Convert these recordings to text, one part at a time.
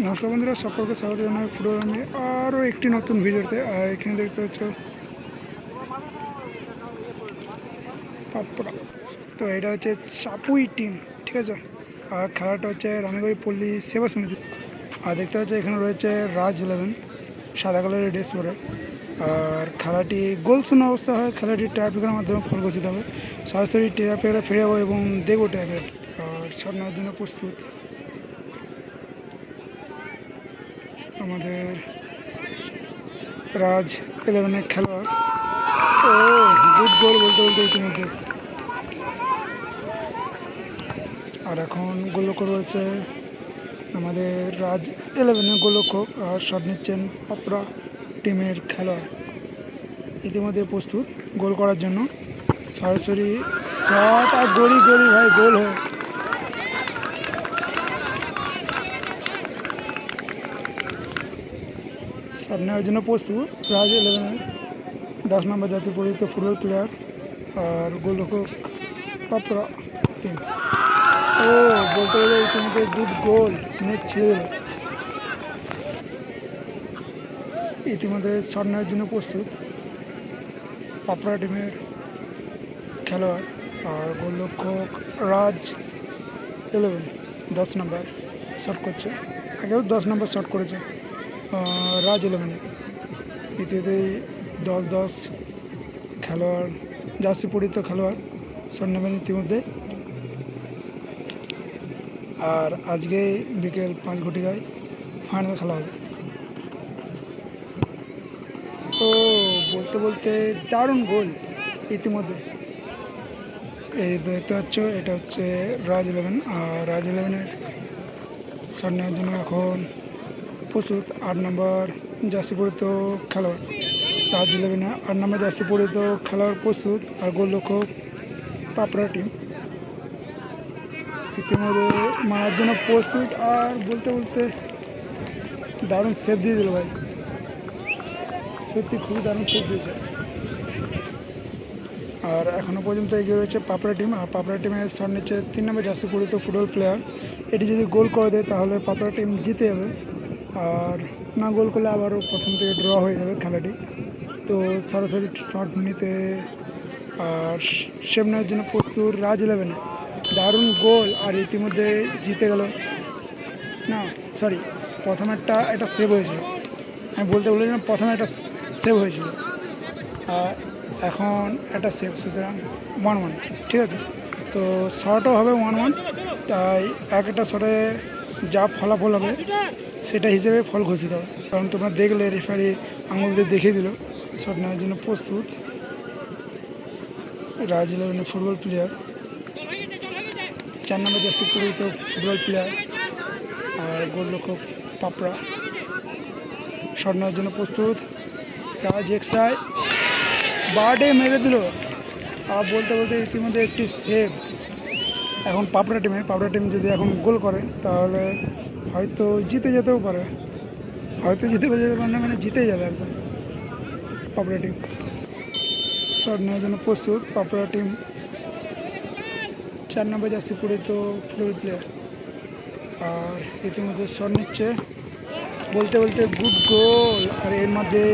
নমস্কার বন্ধুরা, সকলকে স্বাগত জানাই ফুটবল আমি আরও একটি নতুন ভিডিওতে। আর এখানে দেখতে পাচ্ছ পাপড়া তো এটা হচ্ছে চাপুই টিম, ঠিক আছে? আর খেলাটা হচ্ছে রানীগঞ্জ পল্লী সেবা সমিতি আর দেখতে পাচ্ছ এখানে রয়েছে রাজ ইলেভেন সাদা কালারের ড্রেস পরে। আর খেলাটি গোল শূন্য অবস্থা হয়, খেলাটি ট্রাফিকের মাধ্যমে ফল ঘোষিত হবে। সরাসরি ট্রাফিকরা ফিরে যাব এবং দেখব ট্রাফিক আর সব নেওয়ার জন্য প্রস্তুত। আমাদের রাজ ইলেভেনের খেলোয়াড়। ও গুড গোল বলতে বলতে ইতিমধ্যে। আর এখন গোলরক্ষক রয়েছে আমাদের রাজ ইলেভেনের গোলরক্ষক, আর শট নিচ্ছেন পাপড়া টিমের খেলোয়াড়। ইতিমধ্যে প্রস্তুত গোল করার জন্য। সরাসরি শট আর গড়ি গড়ি ভাই, গোল হয় শট নেওয়ার জন্য প্রস্তুত রাজ ইলেভেনের দশ নম্বর জাতীয় পরিচিত ফুটবল প্লেয়ার আর গোলরক্ষক পাপড়া টিম ও, বলতে গেলে ইতিমধ্যে গুড গোল ছেড়ে দিল। ইতিমধ্যে শট নেওয়ার জন্য প্রস্তুত। পাপড়া টিমের খেলোয়াড় আর গোলরক্ষক রাজ ইলেভেন দশ নম্বর শট করছে। আগেও দশ নম্বর শট করেছে। রাজ ইলেভেনে ইতিমধ্যেই দশ দশ, খেলোয়াড়, জার্সি পরিচিত খেলোয়াড় শট ইতিমধ্যে। আর আজকে বিকেল পাঁচ ঘটিকায় ফাইনাল খেলা হবে। ও বলতে বলতে দারুণ গোল ইতিমধ্যে। এই দেখতে পাচ্ছ, এটা হচ্ছে রাজ ইলেভেন আর রাজ ইলেভেনের নেওয়ার জন্য এখন প্রস্তুত। আট নম্বর জার্সি পরিত খেলোয়াড় রাজ ইলেভেনে আট নম্বর জার্সি পরিত খেলোয়াড় প্রস্তুত আর গোলরক্ষক পাপড়া টিম ইতিমধ্যে মারার জন্য প্রস্তুত আর বলতে বলতে দারুণ সেভ দিয়ে দিল ভাই। সত্যি খুবই দারুণ সেভ দিয়েছে। আর এখনও পর্যন্ত এগিয়ে রয়েছে পাপড়া টিম আর পাপড়া টিমের শট নিচ্ছে তিন নম্বর জার্সি পরিত ফুটবল প্লেয়ার এটি যদি গোল করে দেয় তাহলে পাপড়া টিম জিতে যাবে। আর না গোল করলে আবারও প্রথম থেকে ড্র হয়ে যাবে খেলাটি। তো সরাসরি শট নিতে আর সেভ নেওয়ার জন্য প্রচুর রাজ ইলেভেনে দারুণ গোল আর ইতিমধ্যে জিতে গেল। না সরি প্রথম একটা একটা সেভ হয়েছিল। আমি বলতে বলেছিলাম প্রথমে একটা সেভ হয়েছিল। আর এখন একটা সেভ সুতরাং ওয়ান ওয়ান ঠিক আছে? তো শটও হবে ওয়ান ওয়ান তাই এক একটা শটে যা ফলাফল হবে সেটা হিসেবে ফল ঘোষিত হবে। কারণ তোমরা দেখলে রেফারি আঙুল দিয়ে দেখিয়ে দিল শট নেওয়ার জন্য প্রস্তুত। রাজ ইলেভেনের ফুটবল প্লেয়ার চার নম্বর জার্সি পরিচিত ফুটবল প্লেয়ার আর গোলরক্ষক পাপড়া। শট নেওয়ার জন্য প্রস্তুত। রাজ এক্সাই বার্ডে মেরে দিল। আর বলতে বলতে ইতিমধ্যে একটি সেভ এখন পাপড়া টিমে পাপড়া টিম যদি এখন গোল করে, তাহলে হয়তো জিতে যেতেও পারে। হয়তো জিতে যেতে পারে না মানে জিতে যাবে একদম। পাপড়া টিম শট নেওয়ার জন্য প্রস্তুত। পাপড়া টিম চার নম্বর জার্সি তো ফুটবল প্লেয়ার আর ইতিমধ্যে শট নিচ্ছে। বলতে বলতে গুড গোল আর এর মধ্যে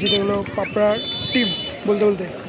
জিতে গেল পাপড়ার টিম বলতে বলতে।